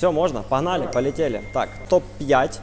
Все, можна? Погнали, полетели. Так, топ-5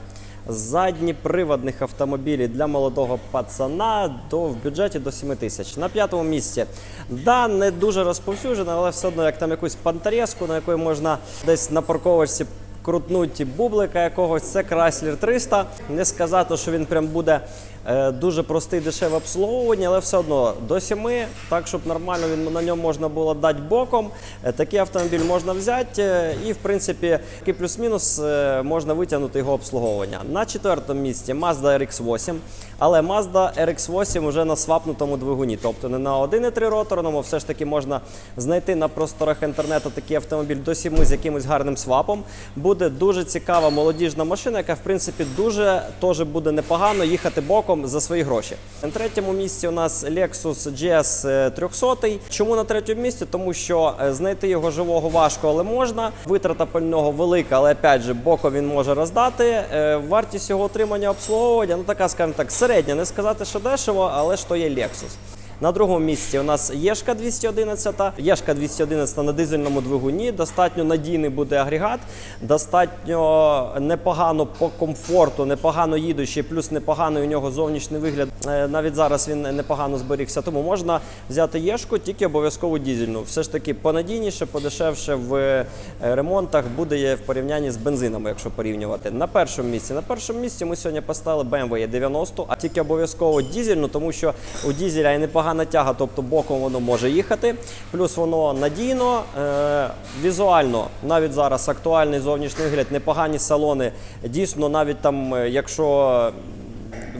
задніприводних автомобілів для молодого пацана до, в бюджеті до 7 тисяч. На п'ятому місці. Да, не дуже розповсюджена, але все одно, як там якусь пантереску, на якої можна десь на парковочці крутнуть бублика якогось, це Chrysler 300. Не сказати, що він прям буде е, дуже простий, дешеве обслуговування, але все одно до 7, так щоб нормально він на ньому можна було дати боком. Е, такий автомобіль можна взяти, е, і в принципі, плюс-мінус можна витягнути його обслуговування. На четвертому місці Mazda RX-8, але Mazda RX-8 вже на свапнутому двигуні, тобто не на 1,3 роторному, все ж таки можна знайти на просторах інтернету такий автомобіль до 7 з якимось гарним свапом. Буде дуже цікава молодіжна машина, яка в принципі дуже теж буде непогано їхати боком за свої гроші. На третьому місці у нас Lexus GS 300. Чому на третьому місці? Тому що е, знайти його живого важко, але можна. Витрата пального велика, але опять же боком він може роздати. Е, Вартість його отримання обслуговування, ну така, скажімо так, середня. Не сказати, що дешево, але ж то є Lexus. На другому місці у нас Єшка 211. Єшка 211 на дизельному двигуні. Достатньо надійний буде агрегат, достатньо непогано по комфорту, непогано їдучий, плюс непоганий у нього зовнішній вигляд. Е, Навіть зараз він непогано зберігся. Тому можна взяти Єшку, тільки обов'язково дізельну. Все ж таки понадійніше, подешевше в е, ремонтах буде в порівнянні з бензинами, якщо порівнювати. На першому місці. На першому місці ми сьогодні поставили BMW 90, а тільки обов'язково дізельну, тому що у дізеля є непогана тяга, тобто боком воно може їхати. Плюс воно надійно, е, візуально, навіть зараз актуальний зовнішній вигляд, непогані салони. Дійсно, навіть там, е, якщо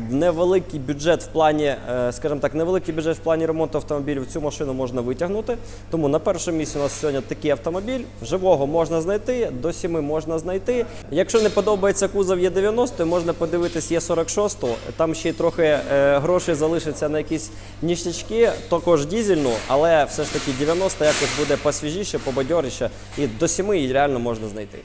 невеликий бюджет в плані, е, скажімо так, невеликий бюджет в плані ремонту автомобілів, цю машину можна витягнути. Тому на першому місці у нас сьогодні такий автомобіль. Живого можна знайти, до 7 можна знайти. Якщо не подобається кузов Є90, можна подивитись Є46. Там ще й трохи е, грошей залишиться на якісь ніштячки, також дізельну, але все ж таки 90 якось буде посвіжіше, побадьоріше, і до 7 її реально можна знайти.